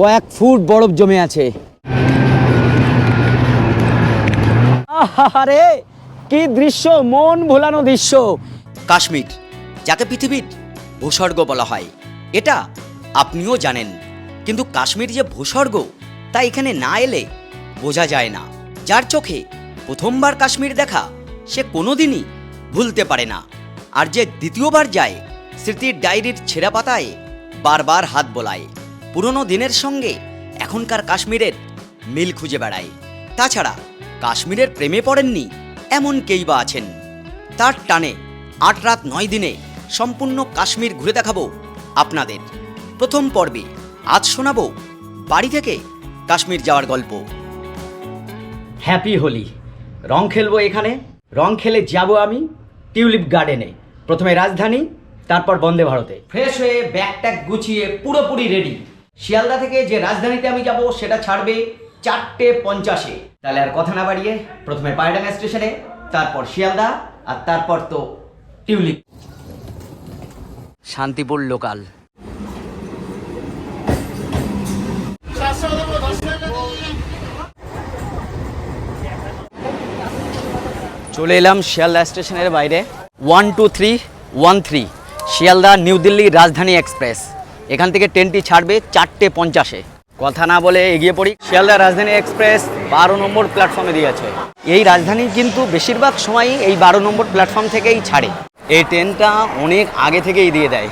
কয়েক ফুট বরফ জমে আছে। আরে কি দৃশ্য, মন ভোলানো দৃশ্য। কাশ্মীর, যাকে পৃথিবীর ভূস্বর্গ বলা হয়, এটা আপনিও জানেন। কিন্তু কাশ্মীর যে ভূস্বর্গ, তা এখানে না এলে বোঝা যায় না। যার চোখে প্রথমবার কাশ্মীর দেখা, সে কোনোদিনই ভুলতে পারে না। আর যে দ্বিতীয়বার যায়, স্মৃতির ডায়েরির ছেঁড়া পাতায় বারবার হাত বোলায়। পুরনো দিনের সঙ্গে এখনকার কাশ্মীরের মিল খুঁজে বেড়ায়। তাছাড়া কাশ্মীরের প্রেমে পড়েননি এমন কেই বা আছেন। তার টানে আট রাত নয় দিনে সম্পূর্ণ কাশ্মীর ঘুরে দেখাবো আপনাদের। প্রথম পর্বে আজ শোনাবো বাড়ি থেকে কাশ্মীর যাওয়ার গল্প। হ্যাপি হোলি। রং খেলব এখানে রং খেলে যাব আমি টিউলিপ গার্ডেনে। প্রথমে রাজধানী তারপর বন্দে ভারতে। ফ্রেশ হয়ে ব্যাগ ট্যাগ গুছিয়ে পুরোপুরি রেডি। শিয়ালদা থেকে যে রাজধানীতে আমি যাব, সেটা ছাড়বে চারটে পঞ্চাশে। তাহলে আর কথা না বাড়িয়ে প্রথমে পায়ডাঙ্গা স্টেশনে, তারপর শিয়ালদা, আর তারপর তো টিউলিপ। শান্তিপুর লোকাল। চলে এলাম শিয়ালদা স্টেশনের বাইরে। One two three, one three, Sealdah new Delhi Rajdhani express. এখান থেকে ট্রেনটি ছাড়বে চারটে পঞ্চাশে। কথা না বলে এগিয়ে পড়ি। শিয়ালদা রাজধানী এক্সপ্রেস বারো নম্বর প্ল্যাটফর্মে দিয়েছে এই রাজধানী কিন্তু বেশিরভাগ সময়ই এই বারো নম্বর প্ল্যাটফর্ম থেকেই ছাড়ে। এই ট্রেনটা অনেক আগে থেকেই দিয়ে দেয়।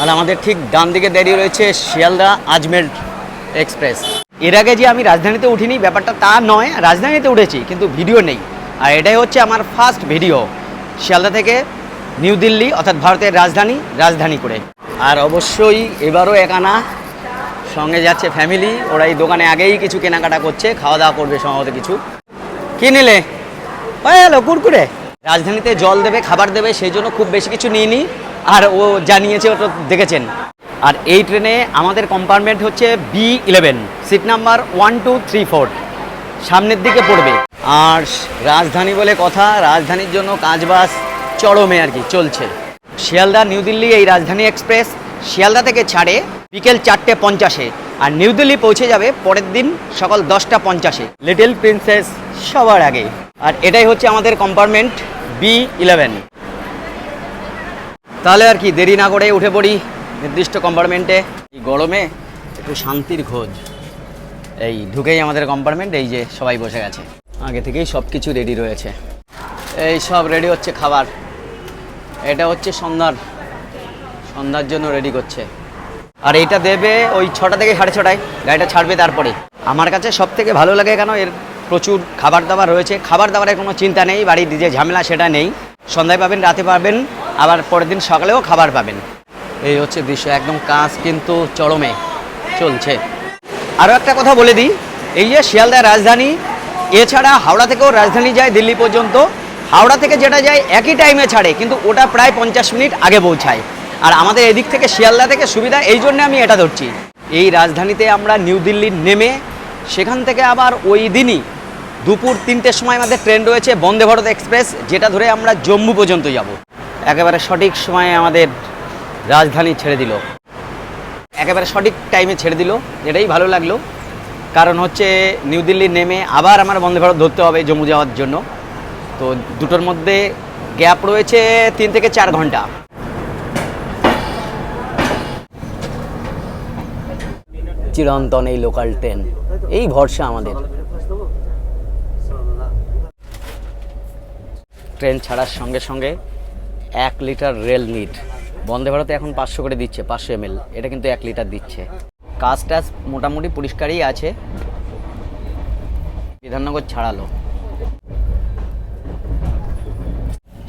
আর আমাদের ঠিক ডান দিকে দাঁড়িয়ে রয়েছে শিয়ালদা আজমের এক্সপ্রেস। এর আগে যে আমি রাজধানীতে উঠিনি, ব্যাপারটা তা নয়, রাজধানীতে উঠেছি, কিন্তু ভিডিও নেই। আর এটাই হচ্ছে আমার ফার্স্ট ভিডিও শিয়ালদা থেকে নিউ দিল্লি, অর্থাৎ ভারতের রাজধানী রাজধানী করে। আর অবশ্যই এবারও একানা সঙ্গে যাচ্ছে ফ্যামিলি ওরা এই দোকানে আগেই কিছু কেনাকাটা করছে খাওয়া দাওয়া করবে সম্ভবত কিছু। কি নিলে? হয়ে কুরকুরে। রাজধানীতে জল দেবে, খাবার দেবে, সেই জন্য খুব বেশি কিছু নিইনি, আর ও জানিয়েছে ওটা দেখেছেন। আর এই ট্রেনে আমাদের কম্পার্টমেন্ট হচ্ছে B eleven seat number one two three four সামনের দিকে পড়বে। আর রাজধানী বলে কথা, রাজধানীর জন্য কাজবাজ চরমে আর কি চলছে। শিয়ালদা, নিউ দিল্লি, এই রাজধানী এক্সপ্রেস শিয়ালদা থেকে ছাড়ে বিকেল চারটে পঞ্চাশে আর নিউ দিল্লি পৌঁছে যাবে পরের দিন সকাল দশটা পঞ্চাশে। লিটল প্রিন্সেস সবার আগে। আর এটাই হচ্ছে আমাদের কম্পার্টমেন্ট বি ইলেভেন তাহলে আর কি দেরি না করে উঠে পড়ি নির্দিষ্ট কম্পার্টমেন্টে এই গরমে একটু শান্তির খোঁজ। এই ঢুকেই আমাদের কম্পার্টমেন্ট এই যে সবাই বসে গেছে। আগে থেকেই সব কিছু রেডি রয়েছে। এই সব রেডি হচ্ছে খাবার। এটা হচ্ছে সন্ধ্যার সন্ধ্যার জন্য রেডি করছে। আর এইটা দেবে ওই ছটা থেকে সাড়ে ছটায়, গাড়িটা ছাড়বে তারপরে। আমার কাছে সব থেকে ভালো লাগে কেন, এর প্রচুর খাবার দাবার রয়েছে। খাবার দাবারের কোনো চিন্তা নেই, বাড়ির যে ঝামেলা সেটা নেই। সন্ধ্যায় পাবেন, রাতে পাবেন, আবার পরের দিন সকালেও খাবার পাবেন। এই হচ্ছে দৃশ্য, একদম কাজ কিন্তু চরমে চলছে। আরও একটা কথা বলে দিই, এই যে শিয়ালদা রাজধানী, এছাড়া হাওড়া থেকেও রাজধানী যায় দিল্লি পর্যন্ত। হাওড়া থেকে যেটা যায় একই টাইমে ছাড়ে, কিন্তু ওটা প্রায় পঞ্চাশ মিনিট আগে পৌঁছায়। আর আমাদের এদিক থেকে শিয়ালদা থেকে সুবিধা, এই জন্য আমি এটা ধরছি। এই রাজধানীতে আমরা নিউ দিল্লি নেমে, সেখান থেকে আবার ওই দিনই দুপুর তিনটের সময় আমাদের ট্রেন রয়েছে বন্দে ভারত এক্সপ্রেস, যেটা ধরে আমরা জম্মু পর্যন্ত যাব। একেবারে সঠিক সময়ে আমাদের রাজধানী ছেড়ে দিল। একেবারে সঠিক টাইমে ছেড়ে দিল, এটাই ভালো লাগল। কারণ হচ্ছে নিউ দিল্লি নেমে আবার আমার বন্দে ভারত ধরতে হবে জম্মু যাওয়ার জন্য। তো দুটোর মধ্যে গ্যাপ রয়েছে তিন থেকে চার ঘণ্টা। চিরন্তন এই লোকাল ট্রেন এই ভরসা আমাদের। ট্রেন ছাড়ার সঙ্গে সঙ্গে এক লিটার রেল নিট বন্দে ভারতে এখন পাঁচশো করে দিচ্ছে, পাঁচশো এমএল এটা কিন্তু এক লিটার দিচ্ছে। কাজ টাজ মোটামুটি পরিষ্কারই আছে। বিধাননগর ছাড়ালো।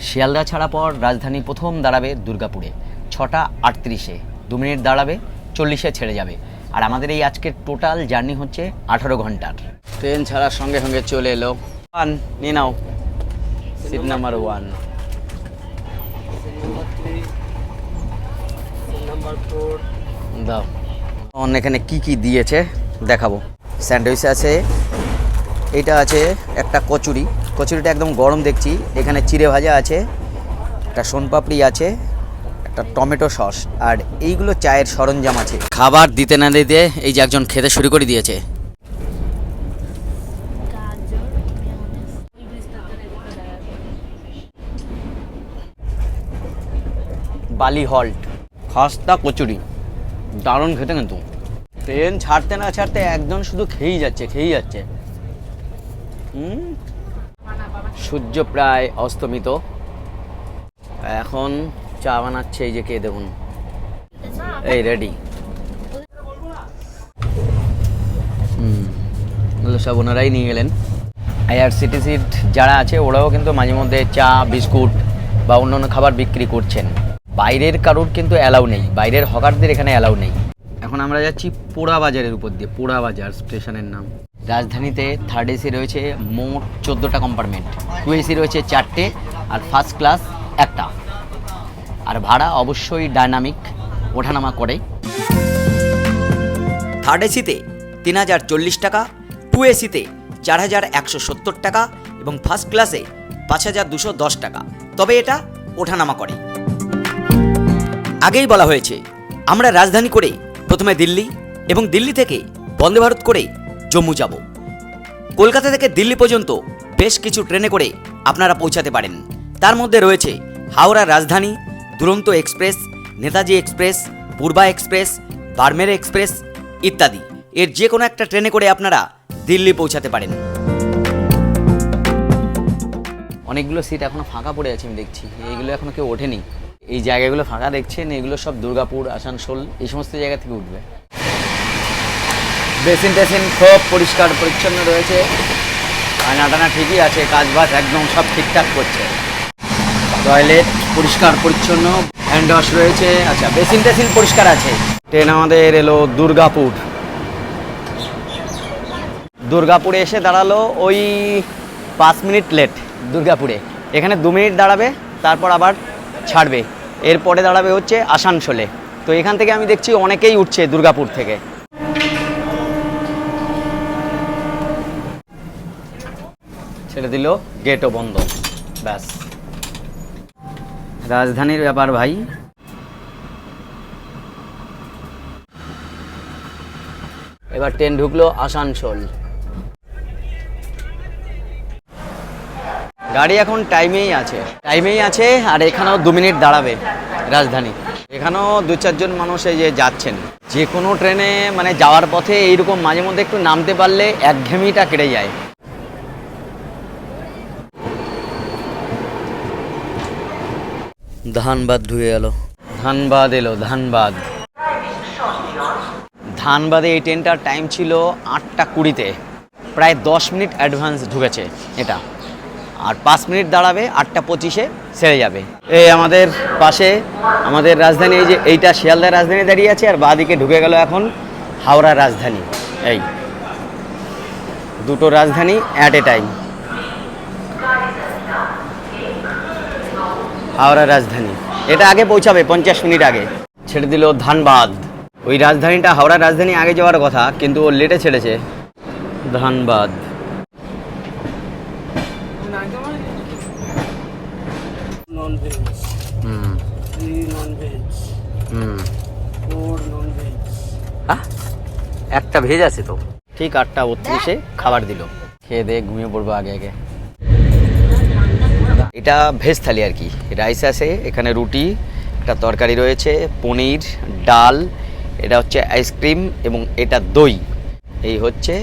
শিয়ালদা ছাড়া পর রাজধানী প্রথম দাঁড়াবে দুর্গাপুরে। ছটা আটত্রিশে, দু মিনিট দাঁড়াবে, চল্লিশে ছেড়ে যাবে। আর আমাদের এই আজকের টোটাল জার্নি হচ্ছে আঠারো ঘণ্টার। ট্রেন ছাড়ার সঙ্গে সঙ্গে চলে এলো। ওয়ান, নিয়ে নাও। Seat number one. দাও। অন্য এখানে কি কি দিয়েছে, দেখাবো। স্যান্ডউইচ আছে এটা আছে একটা কচুরি। কচুরিটা একদম গরম দেখছি। এখানে চিড়ে ভাজা আছে, একটা সোনপাপড়ি আছে, একটা টমেটো সস, আর এইগুলো চায়ের সরঞ্জাম আছে। খাবার দিতে না দিতে এই যে একজন খেতে শুরু করে দিয়েছে। বালি হল্ট, খাস্তা কচুরি। দারুণ খেতে কিন্তু। ট্রেন ছাড়তে না ছাড়তে একজন শুধু খেয়েই যাচ্ছে খেয়েই যাচ্ছে। সূর্য প্রায় অস্তমিত। এখন চা বানাচ্ছে এই যে কে দেখুন। এই রেডি সব ওনারাই নিয়ে গেলেন। আইআরসিটিসির যারা আছে, ওরাও কিন্তু মাঝে মধ্যে চা, বিস্কুট বা অন্যান্য খাবার বিক্রি করছেন। বাইরের কারোর কিন্তু অ্যালাউ নেই। বাইরের হকারদের এখানে অ্যালাউ নেই। এখন আমরা যাচ্ছি পোড়া বাজারের উপর দিয়ে। পোড়া বাজার স্টেশনের নাম। রাজধানীতে থার্ড এসি রয়েছে মোট চোদ্দোটা কম্পার্টমেন্ট টু এসি রয়েছে চারটে আর ফার্স্ট ক্লাস একটা। আর ভাড়া অবশ্যই ডায়নামিক ওঠানামা করে থার্ড এসিতে তিন হাজার চল্লিশ টাকা টু এসিতে চার হাজার একশো সত্তর টাকা এবং ফার্স্ট ক্লাসে পাঁচ হাজার দুশো দশ টাকা। তবে এটা ওঠানামা করে আগেই বলা হয়েছে, আমরা রাজধানী করে প্রথমে দিল্লি এবং দিল্লি থেকে বন্দে ভারত করে জম্মু যাব। কলকাতা থেকে দিল্লি পর্যন্ত বেশ কিছু ট্রেনে করে আপনারা পৌঁছাতে পারেন। তার মধ্যে রয়েছে Howrah Rajdhani, Duronto express, Netaji express, Purva express, Barmer express ইত্যাদি। এর যে কোনো একটা ট্রেনে করে আপনারা দিল্লি পৌঁছাতে পারেন। অনেকগুলো সিট এখনও ফাঁকা পড়ে আছে, আমি দেখছি। এইগুলো এখনও কেউ ওঠেনি। এই জায়গাগুলো ফাঁকা দেখছেন, এগুলো সব দুর্গাপুর, আসানসোল, এই সমস্ত জায়গা থেকে উঠবে। বেসিন টেসিন খুব পরিষ্কার পরিচ্ছন্ন রয়েছে। আয়না টানা ঠিকই আছে কাজ বাজ একদম সব ঠিকঠাক করছে। টয়লেট পরিষ্কার পরিচ্ছন্ন, হ্যান্ড ওয়াশ রয়েছে। আচ্ছা বেসিন টেসিন পরিষ্কার আছে? ট্রেন আমাদের এলো দুর্গাপুর। দুর্গাপুরে এসে দাঁড়াল ওই পাঁচ মিনিট লেট দুর্গাপুরে। এখানে দু মিনিট দাঁড়াবে, তারপর আবার ছাড়বে। এরপরে দাঁড়াবে হচ্ছে আসানসোলে। তো এখান থেকে আমি দেখছি অনেকেই উঠছে দুর্গাপুর থেকে। ছেড়ে দিল গেটও বন্ধ। ব্যাস। রাজধানীর ব্যাপার ভাই। এবার ট্রেন ঢুকলো আসানসোল। গাড়ি এখন টাইমেই আছে। টাইমেই আছে আর এখানেও দু মিনিট দাঁড়াবে রাজধানী। এখানেও দু চারজন মানুষ এই যে যাচ্ছেন। যে কোনো ট্রেনে মানে যাওয়ার পথে এইরকম মাঝে মধ্যে একটু নামতে পারলে একঘেয়েমিটা কেটে যায়। ধানবাদ ঢুকে গেল ধানবাদ এলো, ধানবাদ। ধানবাদে এই ট্রেনটার টাইম ছিল আটটা কুড়িতে। প্রায় দশ মিনিট অ্যাডভান্স ঢুকেছে এটা। আর পাঁচ মিনিট দাঁড়াবে, আটটা পঁচিশে সেরে যাবে। এই আমাদের পাশে, আমাদের রাজধানী, এই যে এইটা শিয়ালদার রাজধানী দাঁড়িয়ে আছে, আর বাঁদিকে ঢুকে গেল এখন হাওড়া রাজধানী। এই, দুটো রাজধানী অ্যাট এ টাইম হাওড়া রাজধানী। এটা আগে পৌঁছাবে পঞ্চাশ মিনিট আগে। ছেড়ে দিল ধানবাদ। ওই রাজধানীটা হাওড়া রাজধানী আগে যাওয়ার কথা কিন্তু ও লেটে ছেড়েছে। ধানবাদ. আহ, একটা ভেজ আছে তো? ঠিক আটটা বত্রিশে খাবার দিল। খেয়ে দিয়ে ঘুমিয়ে পড়ব আগে আগে। এটা ভেজ থালি আর কি। রাইস আছে, এখানে রুটি, একটা তরকারি রয়েছে, পনির, ডাল, এটা হচ্ছে আইসক্রিম এবং এটা দই। এই হচ্ছে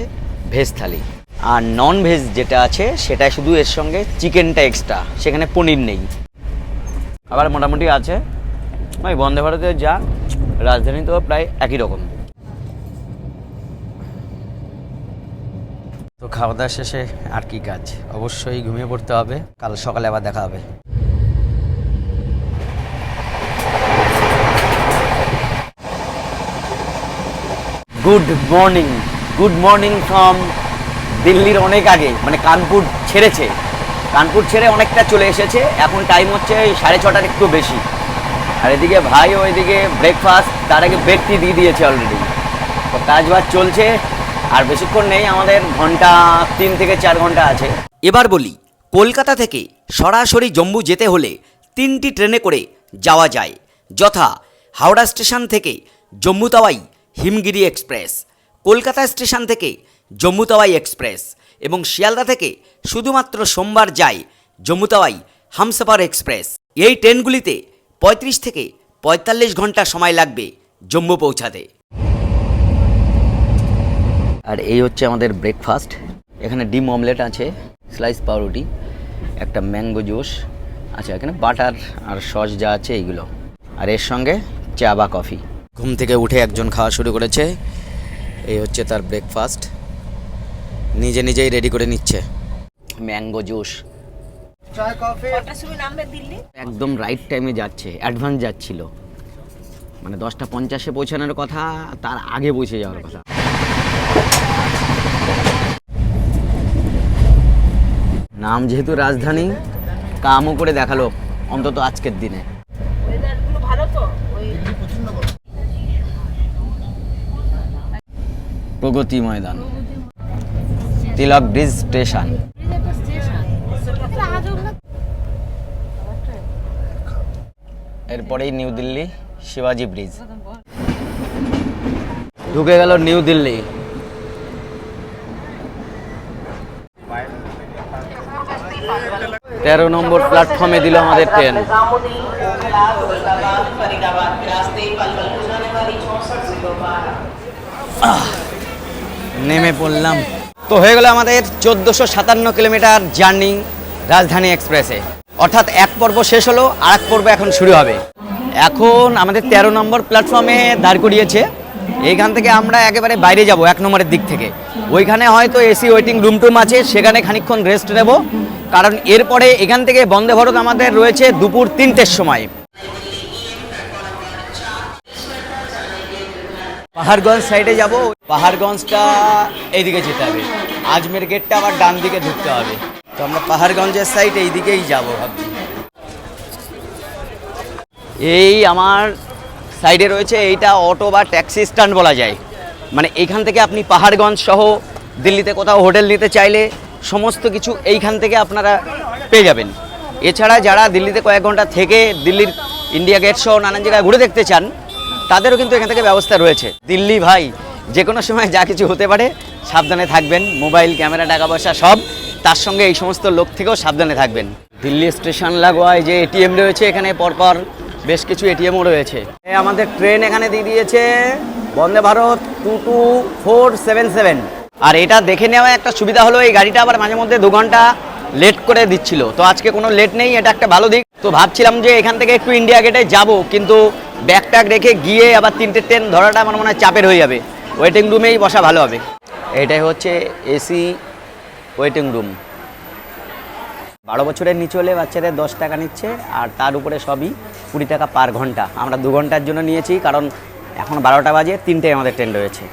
ভেজ থালি। আর নন ভেজ যেটা আছে সেটা শুধু এর সঙ্গে চিকেনটা এক্সট্রা সেখানে পনির নেই। আবার মোটামুটি আছে। ওই বন্দে ভারতে যা, রাজধানী তো প্রায় একই রকম। খাওয়া দাওয়া শেষে আর কি কাজ? অবশ্যই ঘুমিয়ে পড়তে হবে। কাল সকালে আবার দেখা হবে। Good morning good morning from দিল্লির অনেক আগে। মানে কানপুর ছেড়েছে। কানপুর ছেড়ে অনেকটা চলে এসেছে। এখন টাইম হচ্ছে সাড়ে ছটার একটু বেশি। আর এদিকে ভাই ওইদিকে ব্রেকফাস্ট তার আগে বেডটি দিয়ে দিয়েছে অলরেডি তো কাজ বাজ চলছে। আর বেশিক্ষণ নেই, আমাদের ঘণ্টা তিন থেকে চার ঘণ্টা আছে। এবার বলি, কলকাতা থেকে সরাসরি জম্মু যেতে হলে তিনটি ট্রেনে করে যাওয়া যায়, যথা হাওড়া স্টেশন থেকে জম্মু তাওয়াই হিমগিরি এক্সপ্রেস, কলকাতা স্টেশন থেকে জম্মু তাওয়াই এক্সপ্রেস এবং শিয়ালদা থেকে শুধুমাত্র সোমবার যায় জম্মু তাওয়াই হামসফার এক্সপ্রেস। এই ট্রেনগুলিতে পঁয়ত্রিশ থেকে পঁয়তাল্লিশ ঘণ্টা সময় লাগবে জম্মু পৌঁছাতে। আর এই হচ্ছে আমাদের ব্রেকফাস্ট এখানে ডিম অমলেট আছে স্লাইস পাউরুটি একটা ম্যাঙ্গো জুস আচ্ছা এখানে বাটার আর সস যা আছে এইগুলো। আর এর সঙ্গে চা বা কফি ঘুম থেকে উঠে একজন খাওয়া শুরু করেছে। এই হচ্ছে তার ব্রেকফাস্ট নিজে নিজেই রেডি করে নিচ্ছে। ম্যাঙ্গো জুস একদম রাইট টাইমে যাচ্ছে অ্যাডভান্স যাচ্ছিল। মানে দশটা পঞ্চাশে পৌঁছানোর কথা তার আগে পৌঁছে যাওয়ার কথা। নাম যেহেতু রাজধানী কামও করে দেখাল অন্তত আজকের দিনে। প্রগতি ময়দান। Tilak bridge station. এরপরেই নিউ দিল্লি শিবাজি ব্রিজ। ঢুকে গেল নিউ দিল্লি। তেরো নম্বর প্ল্যাটফর্মে দিল আমাদের ট্রেন নেমে পড়লাম। তো হয়ে গেল আমাদের চোদ্দোশো সাতান্ন কিলোমিটার জার্নি রাজধানী এক্সপ্রেসে। অর্থাৎ এক পর্ব শেষ হলো আর এক পর্ব এখন শুরু হবে। এখন আমাদের তেরো নম্বর প্ল্যাটফর্মে দাঁড় করিয়েছে। এইখান থেকে আমরা একেবারে বাইরে যাব, এক নম্বরের দিক থেকে। ওইখানে হয়তো এসি ওয়েটিং রুম টুম আছে, সেখানে খানিকক্ষণ রেস্ট নেব। কারণ এরপরে এখান থেকে বন্দে ভারত আমাদের রয়েছে দুপুর তিনটের সময়। পাহাড়গঞ্জ সাইডে যাব, পাহাড়গঞ্জটা এইদিকে যেতে হবে। আজমের গেটটা আবার ডান দিকে ঢুকতে হবে। তো আমরা পাহাড়গঞ্জের সাইড এই দিকেই যাব ভাবছি। এই আমার সাইডে রয়েছে এইটা অটো বা ট্যাক্সি স্ট্যান্ড বলা যায়। মানে এখান থেকে আপনি পাহাড়গঞ্জ সহ দিল্লিতে কোথাও হোটেল নিতে চাইলে সমস্ত কিছু এইখান থেকে আপনারা পেয়ে যাবেন। এছাড়া যারা দিল্লিতে কয়েক ঘণ্টা থেকে দিল্লির ইন্ডিয়া গেট সহ নানান জায়গায় ঘুরে দেখতে চান, তাদেরও কিন্তু এখান থেকে ব্যবস্থা রয়েছে। দিল্লি ভাই, যে কোনো সময় যা কিছু হতে পারে, সাবধানে থাকবেন, মোবাইল, ক্যামেরা, টাকা পয়সা সব, তার সঙ্গে এই সমস্ত লোক থেকেও সাবধানে থাকবেন। দিল্লি স্টেশন লাগোয়ায় যে এটিএম রয়েছে, এখানে পরপর বেশ কিছু এটিএমও রয়েছে। আমাদের ট্রেন এখানে দিয়ে দিয়েছে, Vande Bharat two two four seven seven. আর এটা দেখে নেওয়া একটা সুবিধা হলো, এই গাড়িটা আবার মাঝে মধ্যে দু ঘণ্টা লেট করে দিচ্ছিল। তো আজকে কোনো লেট নেই, এটা একটা ভালো দিক। তো ভাবছিলাম যে এখান থেকে একটু ইন্ডিয়া গেটে যাব, কিন্তু ব্যাগ ট্যাগ রেখে গিয়ে আবার তিনটে ট্রেন ধরাটা আমার মনে হয় চাপের হয়ে যাবে। ওয়েটিং রুমেই বসা ভালো হবে। এটাই হচ্ছে এসি ওয়েটিং রুম বারো বছরের নিচে হলে বাচ্চাদের দশ টাকা নিচ্ছে, আর তার উপরে সবই কুড়ি টাকা পার ঘণ্টা। আমরা দু ঘণ্টার জন্য নিয়েছি, কারণ এখন বারোটা বাজে তিনটে আমাদের ট্রেন রয়েছে।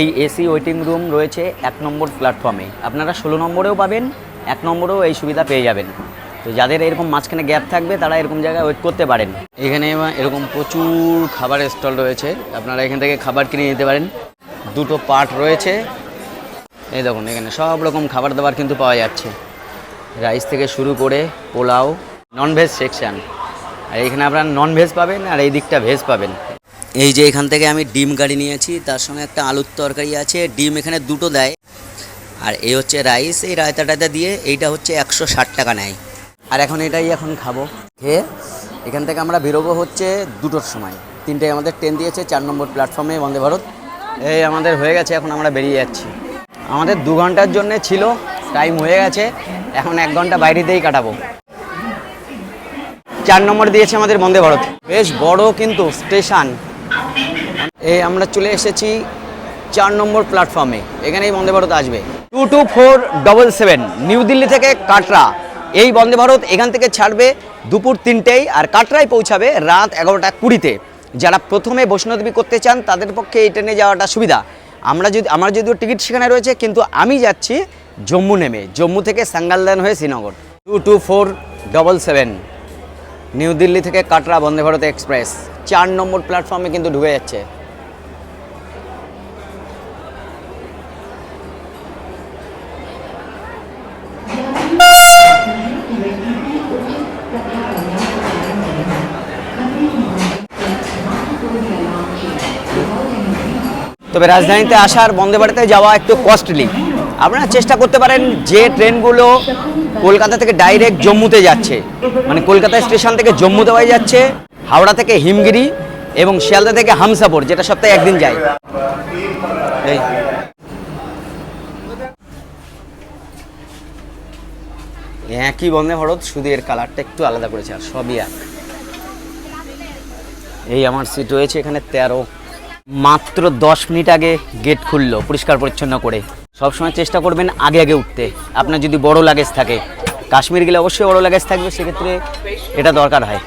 এই এসি ওয়েটিং রুম রয়েছে এক নম্বর প্ল্যাটফর্মে। আপনারা ষোলো নম্বরেও পাবেন, এক নম্বরেও এই সুবিধা পেয়ে যাবেন। তো যাদের এরকম মাঝখানে গ্যাপ থাকবে, তারা এরকম জায়গায় ওয়েট করতে পারেন। এখানে এরকম প্রচুর খাবারের স্টল রয়েছে, আপনারা এখান থেকে খাবার কিনে নিতে পারেন। দুটো পার্ট রয়েছে। এই দেখুন, এখানে সব রকম খাবার দাবার কিন্তু পাওয়া যাচ্ছে। রাইস থেকে শুরু করে পোলাও ননভেজ সেকশন আর এখানে আপনারা ননভেজ পাবেন, আর এই দিকটা ভেজ পাবেন। এই যে এখান থেকে আমি ডিম গাড়ি নিয়েছি, তার সঙ্গে একটা আলুর তরকারি আছে, ডিম এখানে দুটো দেয়। আর এই হচ্ছে রাইস, এই রায়তা টায়তা দিয়ে এইটা হচ্ছে একশো ষাট টাকা নেয়। আর এখন এটাই এখন খাব। খেয়ে এখান থেকে আমরা বেরোবো হচ্ছে দুটোর সময়। তিনটে আমাদের ট্রেন দিয়েছে, চার নম্বর প্ল্যাটফর্মে বন্দে ভারত। এই আমাদের হয়ে গেছে, এখন আমরা বেরিয়ে যাচ্ছি। আমাদের দু ঘণ্টার জন্য ছিল টাইম হয়ে গেছে, এখন এক ঘণ্টা বাইরেতেই কাটাবো। চার নম্বর দিয়েছে আমাদের বন্দে ভারত। বেশ বড় কিন্তু স্টেশন এই আমরা চলে এসেছি চার নম্বর প্ল্যাটফর্মে এখানেই বন্দে ভারত আসবে। Two two four double seven new Delhi থেকে কাটরা। এই বন্দে ভারত এখান থেকে ছাড়বে দুপুর তিনটেই আর কাটরায় পৌঁছাবে রাত এগারোটা কুড়িতে। যারা প্রথমে বৈষ্ণোদেবী করতে চান, তাদের পক্ষে এই ট্রেনে যাওয়াটা সুবিধা। আমরা যদি, আমার যদিও টিকিট সেখানে রয়েছে, কিন্তু আমি যাচ্ছি জম্মু নেমে। জম্মু থেকে সাঙ্গালদান হয়ে Srinagar. Two two four double seven new Delhi থেকে কাটরা বন্দে ভারত এক্সপ্রেস। চার নম্বর প্ল্যাটফর্মে কিন্তু ঢুকে যাচ্ছে। তবে রাজধানীতে আসার বন্দে ভারতে যাওয়া একটু কস্টলি আপনারা চেষ্টা করতে পারেন যে ট্রেনগুলো কলকাতা থেকে ডাইরেক্ট জম্মুতে যাচ্ছে। মানে কলকাতা স্টেশন থেকে জম্মুতে হয়ে যাচ্ছে, হাওড়া থেকে হিমগিরি এবং শিয়ালদা থেকে হামসাপুর যেটা সপ্তাহে একদিন যায়। এই। একই বন্দে ভারত, শুধু এর কালারটা একটু আলাদা করেছে, আর সবই এক। এই আমার সিট রয়েছে এখানে তেরো। মাত্র দশ মিনিট আগে গেট খুললো পরিষ্কার পরিচ্ছন্ন করে। সবসময় চেষ্টা করবেন আগে আগে উঠতে। আপনার যদি বড় লাগেজ থাকে, কাশ্মীর গেলে অবশ্যই বড় লাগেজ থাকবে, সেক্ষেত্রে এটা দরকার হয়।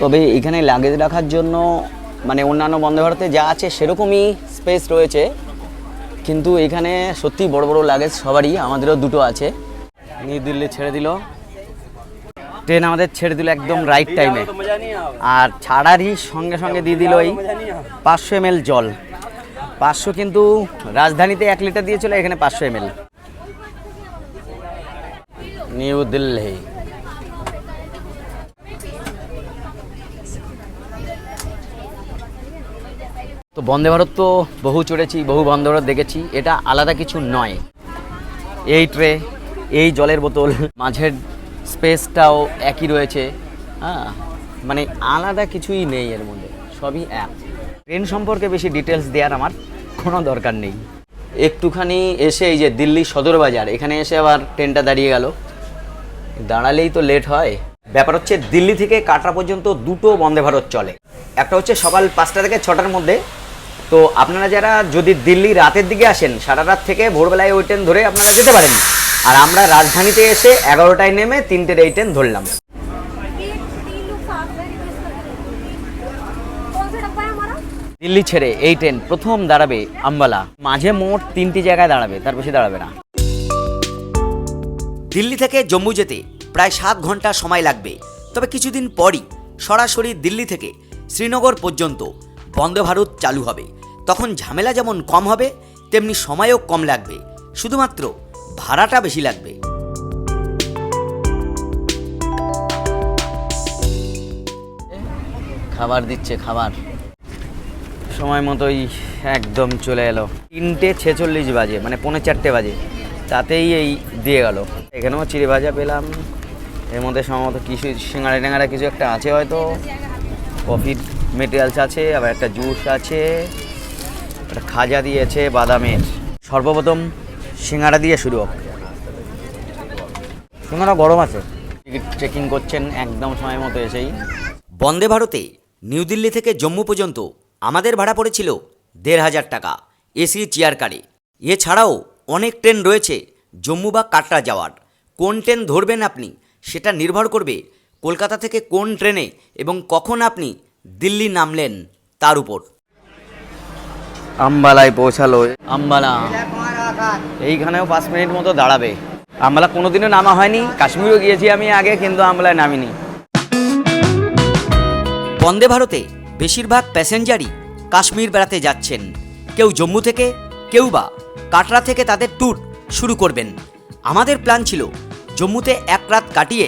তবে এখানে লাগেজ রাখার জন্য মানে অন্যান্য বন্দে ভারতে যা আছে সেরকমই স্পেস রয়েছে। কিন্তু এখানে সত্যি বড় বড় লাগেজ সবারই, আমাদেরও দুটো আছে। নিউ দিল্লি ছেড়ে দিল। ট্রেন আমাদের ছেড়ে দিল একদম রাইট টাইমে আর ছাড়ারই সঙ্গে সঙ্গে দিয়ে দিল ওই পাঁচশো এম জল। পাঁচশো কিন্তু রাজধানীতে এক লিটার দিয়েছিল, এখানে পাঁচশো এম নিউ দিল্লি। তো বন্দে ভারত তো বহু চড়েছি, বহু বন্দে ভারত দেখেছি, এটা আলাদা কিছু নয়। এই ট্রে, এই জলের বোতল, মাঝের স্পেসটাও একই রয়েছে। হ্যাঁ মানে আলাদা কিছুই নেই এর মধ্যে, সবই এক। ট্রেন সম্পর্কে বেশি ডিটেলস দেওয়ার আমার কোনো দরকার নেই। একটুখানি এসে এই যে দিল্লি সদর বাজার, এখানে এসে আবার ট্রেনটা দাঁড়িয়ে গেল। দাঁড়ালেই তো লেট হয়। ব্যাপার হচ্ছে দিল্লি থেকে কাটরা পর্যন্ত দুটো বন্দে ভারত চলে। একটা হচ্ছে সকাল পাঁচটা থেকে ছটার মধ্যে। তো আপনারা যারা যদি দিল্লি রাতের দিকে আসেন, সারা রাত থেকে ভোরবেলায় ওই ট্রেন ধরে আপনারা যেতে পারেন। আর আমরা রাজধানীতে এসে এগারোটায় নেমে তিনটের এই ট্রেন ধরলাম। দিল্লি ছেড়ে এই ট্রেন প্রথম দাঁড়াবে আম্বালা। মাঝে মোট তিনটি জায়গায় দাঁড়াবে, তার বেশি দাঁড়াবে না। দিল্লি থেকে জম্মু যেতে প্রায় সাত ঘণ্টা সময় লাগবে। তবে কিছুদিন পরই সরাসরি দিল্লি থেকে শ্রীনগর পর্যন্ত বন্দে ভারত চালু হবে। তখন ঝামেলা যেমন কম হবে, তেমনি সময়ও কম লাগবে। শুধুমাত্র ভাড়াটা বেশি লাগবে। খাবার দিচ্ছে খাবার। সময় মতোই একদম চলে এলো। তিনটে ছেচল্লিশ বাজে মানে পৌনে চারটে বাজে। তাতেই এই দিয়ে গেল। এখানেও চিড়ে ভাজা পেলাম। এর মধ্যে সম্ভবত কিছু সিঙ্গাড়া টেঙ্গাড়া কিছু একটা আছে হয়তো। কফির মেটেরিয়ালস আছে আবার একটা জুস আছে। একটা খাজা দিয়েছে বাদামের। সর্বপ্রথম সিঙ্গাড়া দিয়ে শুরু হোক সিঙ্গাড়া গরম আছে। টিকিট চেকিং করছেন একদম সময় মতো এসেই। বন্দে ভারতে নিউ দিল্লি থেকে জম্মু পর্যন্ত আমাদের ভাড়া পড়েছিল দেড় হাজার টাকা এসি চেয়ার কারে। এছাড়াও অনেক ট্রেন রয়েছে জম্মু বা কাটরা যাওয়ার। কোন ট্রেন ধরবেন আপনি সেটা নির্ভর করবে কলকাতা থেকে কোন ট্রেনে এবং কখন আপনি দিল্লি নামলেন তার উপর। আম্বালায় পৌঁছালো। আম্বালা। এইখানেও পাঁচ মিনিট মতো দাঁড়াবে। আমলা কোনোদিনও নামা হয়নি। কাশ্মীরও গিয়েছি আমি আগে, কিন্তু আমলায় নামিনি। বন্দে ভারতে বেশিরভাগ প্যাসেঞ্জারই কাশ্মীর বেড়াতে যাচ্ছেন। কেউ জম্মু থেকে, কেউ বা কাটরা থেকে তাদের ট্যুর শুরু করবেন। আমাদের প্ল্যান ছিল জম্মুতে এক রাত কাটিয়ে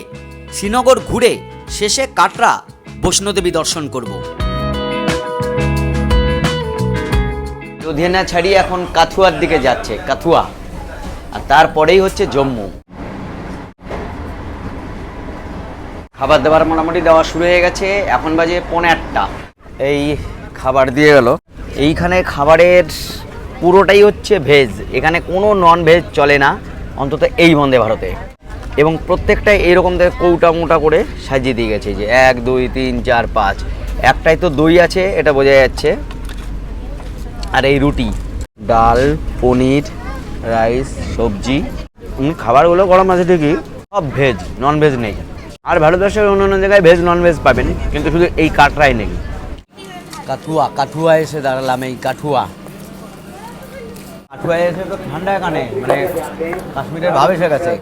শ্রীনগর ঘুরে শেষে কাটরা, বৈষ্ণোদেবী দর্শন করব। লুধিয়ানা ছাড়িয়ে এখন কাথুয়ার দিকে যাচ্ছে, কাথুয়া। আর তারপরেই হচ্ছে জম্মু। খাবার দাবার মোটামুটি দেওয়া শুরু হয়ে গেছে, এখন বাজে পৌনে আটটা। এই খাবার দিয়ে গেল। এইখানে খাবারের পুরোটাই হচ্ছে ভেজ। এখানে কোনো নন ভেজ চলে না, অন্তত এই বন্দে ভারতে। এবং প্রত্যেকটাই এইরকম কৌটা মোটা করে সাজিয়ে দিয়ে গেছে, যে এক, দুই, তিন, চার, পাঁচ। একটাই তো দই আছে, এটা বোঝা যাচ্ছে। আর এই রুটি। ডাল, পনির, রাইস, সবজি। খাবারগুলো গরম আছে ঠিকই, সব ভেজ নন ভেজ নেই। আর ভারতবর্ষের অন্য অন্য জায়গায় ভেজ নন ভেজ পাবেন, কিন্তু শুধু এই কাটরাই নেই। কাঠুয়া কাঠুয়া এসে দাঁড়ালাম এই কাঠুয়া কাঠুয়া এসে তো ঠান্ডা এখানে মানে কাশ্মীরের ভাব এসে গেছে।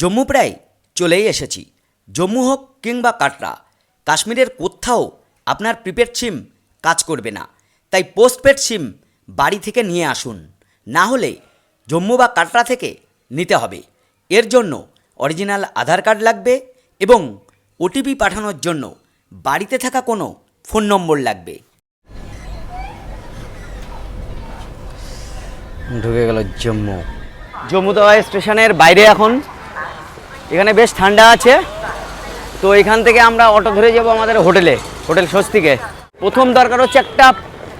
জম্মু প্রায় চলেই এসেছি। জম্মু হোক কিংবা কাটরা কাশ্মীরের কোথাও আপনার প্রিপেড সিম কাজ করবে না। তাই পোস্টপেড সিম বাড়ি থেকে নিয়ে আসুন। না হলে জম্মু বা কাটরা থেকে নিতে হবে। এর জন্য অরিজিনাল আধার কার্ড লাগবে এবং ওটিপি পাঠানোর জন্য বাড়িতে থাকা কোনো ফোন নম্বর লাগবে। ঢুকে গেল জম্মু। জম্মু তাওয়া স্টেশনের বাইরে এখন। এখানে বেশ ঠান্ডা আছে। তো এখান থেকে আমরা অটো ধরে যাব আমাদের হোটেলে, হোটেল স্বস্তিকে। প্রথম দরকার হচ্ছে একটা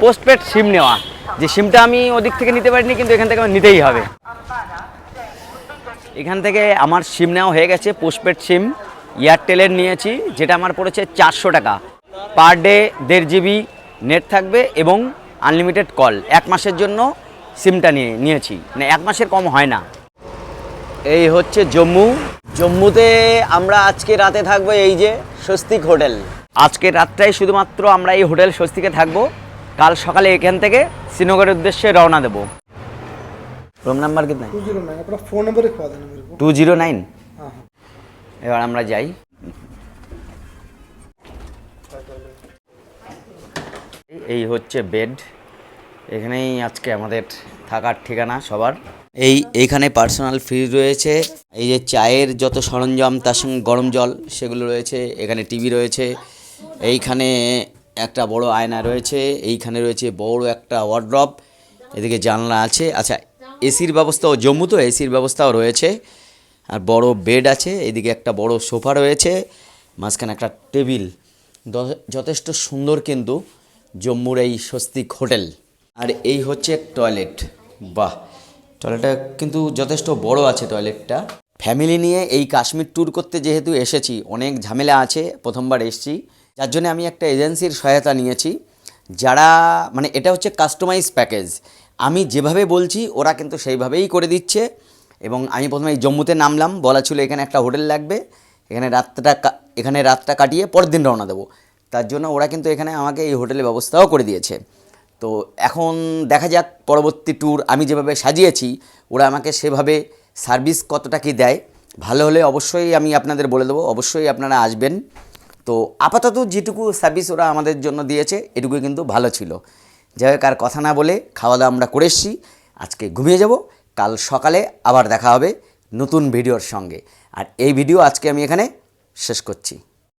পোস্টপেড সিম নেওয়া। যে সিমটা আমি ওদিক থেকে নিতে পারিনি, কিন্তু এখান থেকে আমার নিতেই হবে। এখান থেকে আমার সিম নেওয়া হয়ে গেছে পোস্টপেড সিম এয়ারটেলের নিয়েছি, যেটা আমার পড়েছে চারশো টাকা। পার ডে দেড় জিবি নেট থাকবে এবং আনলিমিটেড কল এক মাসের জন্য সিমটা নিয়ে, নিয়েছি। মানে এক মাসের কম হয় না। এই হচ্ছে জম্মু। জম্মুতে আমরা আজকে রাতে থাকব এই যে স্বস্তিক হোটেল। আজকে রাতটাই শুধুমাত্র আমরা এই হোটেল স্বস্তিকে থাকব। কাল সকালে এখান থেকে শ্রীনগরের উদ্দেশ্যে রওনা দেবো। রুম নাম্বার কিতনা টু জিরো নাইন। এবার আমরা যাই। এই হচ্ছে বেড। এখানেই আজকে আমাদের থাকার ঠিকানা সবার। এই এইখানে পার্সোনাল ফ্রিজ রয়েছে। এই যে চায়ের যত সরঞ্জাম, তার সঙ্গে গরম জল, সেগুলো রয়েছে। এখানে টিভি রয়েছে। এইখানে একটা বড় আয়না রয়েছে। এইখানে রয়েছে বড় একটা ওয়ার্ড্রপ এদিকে জানলা আছে। আচ্ছা এসির ব্যবস্থাও, জম্মু তো এসির ব্যবস্থাও রয়েছে। আর বড় বেড আছে। এদিকে একটা বড় সোফা রয়েছে। মাঝখানে একটা টেবিল। যথেষ্ট সুন্দর কিন্তু জম্মুর এই স্বস্তিক হোটেল। আর এই হচ্ছে টয়লেট। বাহ, টয়লেটটা কিন্তু যথেষ্ট বড় আছে টয়লেটটা। ফ্যামিলি নিয়ে এই কাশ্মীর ট্যুর করতে যেহেতু এসেছি, অনেক ঝামেলা আছে, প্রথমবার এসেছি। যার জন্য আমি একটা এজেন্সির সহায়তা নিয়েছি, যারা মানে এটা হচ্ছে কাস্টমাইজ প্যাকেজ আমি যেভাবে বলছি, ওরা কিন্তু সেইভাবেই করে দিচ্ছে। এবং আমি প্রথমে জম্মুতে নামলাম, বলা ছিল এখানে একটা হোটেল লাগবে, এখানে রাতটা এখানে রাতটা কাটিয়ে পরের দিন রওনা দেবো। তার জন্য ওরা কিন্তু এখানে আমাকে এই হোটেলের ব্যবস্থাও করে দিয়েছে। তো এখন দেখা যাক পরবর্তী ট্যুর আমি যেভাবে সাজিয়েছি, ওরা আমাকে সেভাবে সার্ভিস কতটা কি দেয়। ভালো হলে অবশ্যই আমি আপনাদের বলে দেবো, অবশ্যই আপনারা আসবেন। তো আপাতত যেটুকু সার্ভিস ওরা আমাদের জন্য দিয়েছে এটুকু কিন্তু ভালো ছিল। যাই হোক, আর কথা না বলে খাওয়া দাওয়া আমরা করে এসেছি। আজকে ঘুমিয়ে যাব, কাল সকালে আবার দেখা হবে নতুন ভিডিওর সঙ্গে। আর এই ভিডিও আজকে আমি এখানে শেষ করছি।